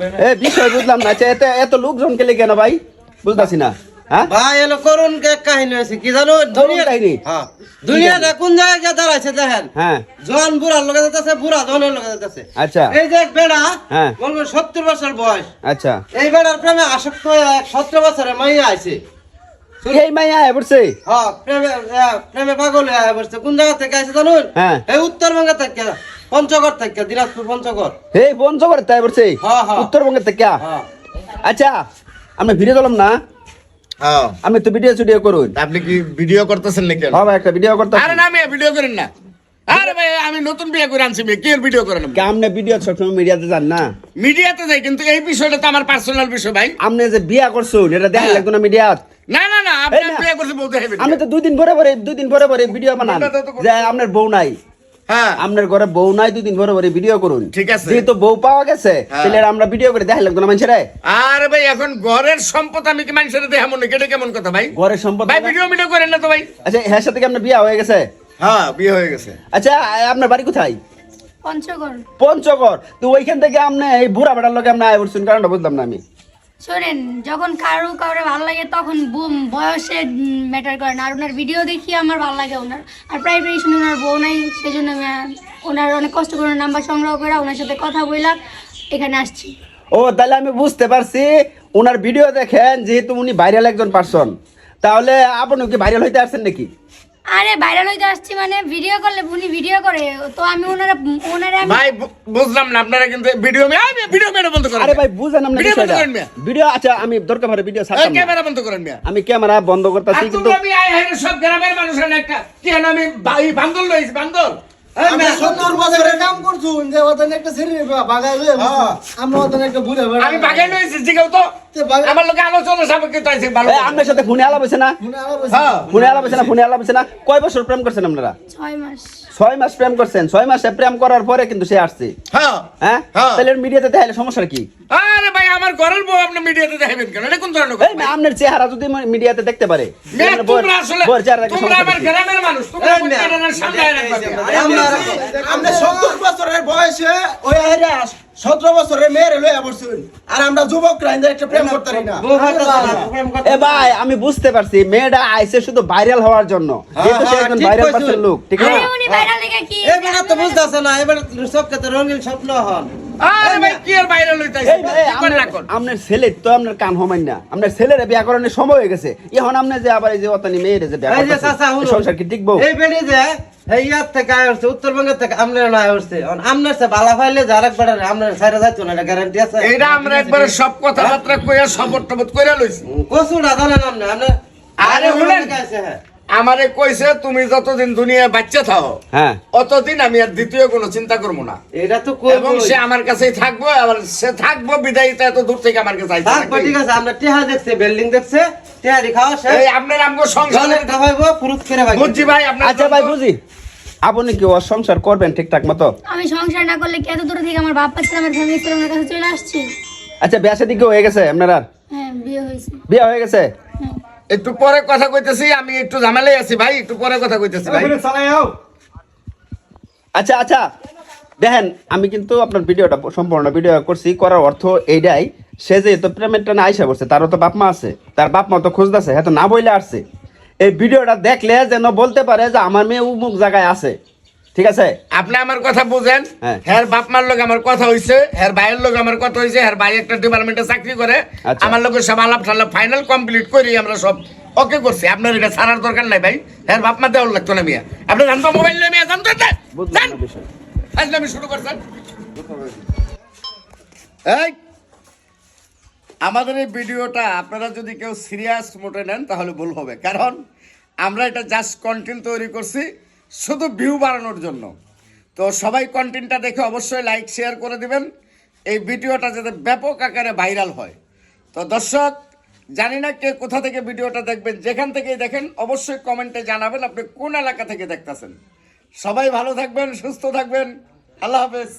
পারবে না। এ বিষয় বুঝলাম না এত এত লোকজন কেলে কেন ভাই? বুঝতেছি না হ্যাঁ? ভাই এলো করুন কে কাহিনী হয়েছে কি জানো? দুনিয়া কাহিনী? হ্যাঁ। কোন জায়গায় দাঁড়াইছে দেখেন? হ্যাঁ। জন বুড়ার লোকে যেতেছে বুড়া ধনের লোকে যেতেছে। আচ্ছা। এই যে এক বেড়া হ্যাঁ। বলব সত্তর বছর বয়স। আচ্ছা। এই বেড়ার প্রেমে আসক্ত হয়ে এক সতেরো বছরের মাইয়া আইছে। এই মাইয়া আয় পড়ছে? হ্যাঁ প্রেমে প্রেমে পাগল হয়ে বসছে কোন জায়গা থেকে আইছে জানুন? হ্যাঁ। এই উত্তরবঙ্গ থেকে পঞ্চগড় থেকে দিনাজপুর পঞ্চগড়। এই পঞ্চগড় পড়ছে? হ্যাঁ, হ্যাঁ। থেকে? হ্যাঁ। আচ্ছা আমি ভিডিও দিলাম না? হ্যাঁ। আমি তো ভিডিও স্টুডিও করুন। আপনি কি ভিডিও করতেছেন নাকি? হ্যাঁ ভাই একটা ভিডিও করতে আরে না আমি ভিডিও করেন না। আরে ভাই আমি নতুন বিয়ে করে আনছি মেয়ে। কি ভিডিও করেন আপনি? ভিডিও সবসময় মিডিয়াতে যান না? মিডিয়াতে যাই কিন্তু এই বিষয়টা তো আমার পার্সোনাল বিষয় ভাই। আপনি যে বিয়া করছুন এটা দেখা। লাগতো না মিডিয়াত না না না আপনি বিয়ে করতে বলতে হবে আমি তো দুই দিন পরে পরে দুই দিন পরে পরে ভিডিও বানান। যে আপনার বউ নাই। হ্যাঁ। আপনার ঘরে বউ নাই দুই দিন পরে পরে ভিডিও করুন। ঠিক আছে। যেহেতু বউ পাওয়া গেছে হ্যাঁ। তাহলে আমরা ভিডিও করে দেখা লাগতো না মানুষের? আরে ভাই এখন ঘরের সম্পদ আমি কি মানুষের দেখাবো না এটা কেমন কথা ভাই? ঘরের সম্পদ ভাই ভিডিও ভিডিও করেন না তো ভাই। আচ্ছা হ্যাঁ সাথে কি আপনার বিয়া হয়ে গেছে? হ্যাঁ বিয়ে হয়ে গেছে। আচ্ছা আপনার বাড়ি কোথায়? পঞ্চগড়। পঞ্চগড়। তো ওইখান থেকে আপনি এই বুড়া বেটার লোকে আপনি আয় পড়ছেন কারণটা বুঝলাম না আমি। শোনেন, যখন কারও কারও ভালো লাগে তখন বয়সে ম্যাটার করে না। আর ওনার ভিডিও দেখি আমার ভালো লাগে ওনার। আর প্রাইভেশন ওনার বউ নাই সেই জন্য ওনার অনেক কষ্ট করে নাম্বার সংগ্রহ করে ওনার সাথে কথা বললাম এখানে আসছি। ও, তাহলে আমি বুঝতে পারছি, ওনার ভিডিও দেখেন, যেহেতু উনি ভাইরাল একজন পার্সন তাহলে আপনি কি ভাইরাল হইতে আসছেন নাকি? আরে ভাইরাল হইতে আসছি মানে ভিডিও করলে উনি ভিডিও করে তো আমি ওনারা ওনারা আমি ভাই বুঝলাম না আপনারা কিন্তু ভিডিও আমি ভিডিও মেরে বন্ধ করেন আরে ভাই বুঝেন আপনার ভিডিও বন্ধ করেন মিয়া। ভিডিও আচ্ছা আমি দরকার পড়ে ভিডিও ছাড়তাম না। ক্যামেরা বন্ধ করেন মিয়া। আমি ক্যামেরা বন্ধ করতেছি কিন্তু আমি আই হাইরে সব গ্রামের মানুষের একটা কেন আমি ভাই এই বান্দর লইছি বান্দর। এই মেয়ে, সত্তর বছরের কাম করছুন যে ওদের একটা ছেড়ে বাগাই লয়ে আমরা ওদের একটা বুড়ে আমি বাগাই লইছি জিগাও তো। আমার লোকে আলোচনা সাপেক্ষে তো আছে ভালো আপনার সাথে ফোনে আলাপ হয়েছে না হ্যাঁ ফোনে আলাপ হয়েছে না ফোনে আলাপ হয়েছে না কয় বছর প্রেম করছেন আপনারা ছয় মাস ছয় মাস প্রেম করছেন ছয় মাসে প্রেম করার পরে কিন্তু সে আসছে হ্যাঁ হ্যাঁ হ্যাঁ। তাহলে মিডিয়াতে দেখাইলে সমস্যা কি আরে ভাই আমার ঘরের বউ আপনি মিডিয়াতে দেখাবেন কেন এটা কোন ধরনের কথা আপনার চেহারা যদি মিডিয়াতে দেখতে পারে তোমরা আসলে তোমরা আমার গ্রামের মানুষ তোমরা সামনে রাখবা আমরা- বছরের বয়সে ওই আইরা সতেরো বছরের মেয়ের লয়ে বসছেন আর আমরা যুবক একটা প্রেম করতে না। এ ভাই আমি বুঝতে পারছি মেয়েটা আইছে শুধু ভাইরাল হওয়ার জন্য। সে হ্যাঁ, একজন ভাইরাল পার্সন লোক ঠিক না? ভাইরাল এবার তো বুঝতেছে না এবার সব রঙিন স্বপ্ন হন। আরে ভাই কি আর বাইরে লইতাইছে এই এই, আপনার আপনার ছেলে তো আপনার কান হমাই না আপনার ছেলের সময় হয়ে গেছে। এখন আপনি যে আবার এই যে অতানি মেয়ের যে এই যে চাচা ব্যাকরণ হুনুন। সংসার কি টিকবো এই বেড়ি যে এই থেকে আয় উত্তরবঙ্গের থেকে আমনের আয় এখন আমনের সে বালা ফাইলে যার একবার আমনের সাইরা যাইতো না গ্যারান্টি আছে। আমরা একবারে সব কথাবার্তা কইয়া সবর টবত কইরা লইছি। কসুটা জানেন আপনি আপনি আরে শুনেন। হ্যাঁ। আমারে কইছে তুমি যতদিন দুনিয়ায় বাচ্চা থাও হ্যাঁ। অতদিন আমি আর দ্বিতীয় কোনো চিন্তা করব না। এটা তো এবং সে আমার কাছেই থাকব আবার সে থাকব বিদায়িতা এত দূর থেকে আমার কাছে আইছে থাকবে ঠিক আছে আমরা টেহা দেখছে বিল্ডিং দেখছে টেহারি খাওয়া শেষ। এই আপনার আমগো সংসারের খাওয়াইবো ফুরুত করে ভাই বুঝছি ভাই আপনার আচ্ছা ভাই বুঝি। আপনি কি ওর সংসার করবেন ঠিকঠাক মতো? আমি সংসার না করলে কি এত দূর থেকে আমার বাপ ছিল আমার ফ্যামিলি কাছে চলে আসছি? আচ্ছা বিয়া দিকে হয়ে গেছে আপনার? আর হ্যাঁ বিয়ে হয়েছে। বিয়া হয়ে গেছে? একটু পরে কথা কইতেছি আমি একটু ঝামেলাই আছি ভাই একটু পরে কথা কইতেছি ভাই। আচ্ছা আচ্ছা দেখেন আমি কিন্তু আপনার ভিডিওটা সম্পূর্ণ ভিডিও করছি করার অর্থ এইটাই সে যে তো প্রেমের টানে আইসা করছে তারও তো বাপ মা আছে তার বাপ মা তো খুঁজতেছে হ্যাঁ তো না বইলে আসছে। এই ভিডিওটা দেখলে যেন বলতে পারে যে আমার মেয়ে উমুক জায়গায় আছে। ঠিক আছে? আপনি আমার কথা বুঝেন? হ্যাঁ। হ্যার বাপ মার লোক আমার কথা হইছে হ্যার ভাইয়ের লোক আমার কথা হইছে হ্যার ভাই একটা ডিপার্টমেন্টে চাকরি করে আচ্ছা। আমার লোকের সব আলাপ টালাপ ফাইনাল কমপ্লিট করি আমরা সব ওকে করছি। আপনার এটা ছাড়ার দরকার নাই ভাই। হ্যার বাপ মা দেওয়ার লাগতো না মিয়া। আপনি জানতো মোবাইল নিয়ে মিয়া জানতো আমি শুরু করছেন এই আমাদের এই ভিডিওটা আপনারা যদি কেউ সিরিয়াস মোটে নেন তাহলে ভুল হবে। কারণ আমরা এটা জাস্ট কন্টেন্ট তৈরি করছি। শুধু ভিউ বাড়ানোর জন্য। তো সবাই কন্টেন্টটা দেখে অবশ্যই লাইক শেয়ার করে দিবেন। এই ভিডিওটা যাতে ব্যাপক আকারে ভাইরাল হয়। তো দর্শক, জানি না কে কোথা থেকে ভিডিওটা দেখবেন, যেখান থেকেই দেখেন, অবশ্যই কমেন্টে জানাবেন আপনি কোন এলাকা থেকে দেখতেছেন। সবাই ভালো থাকবেন, সুস্থ থাকবেন। আল্লাহ হাফেজ।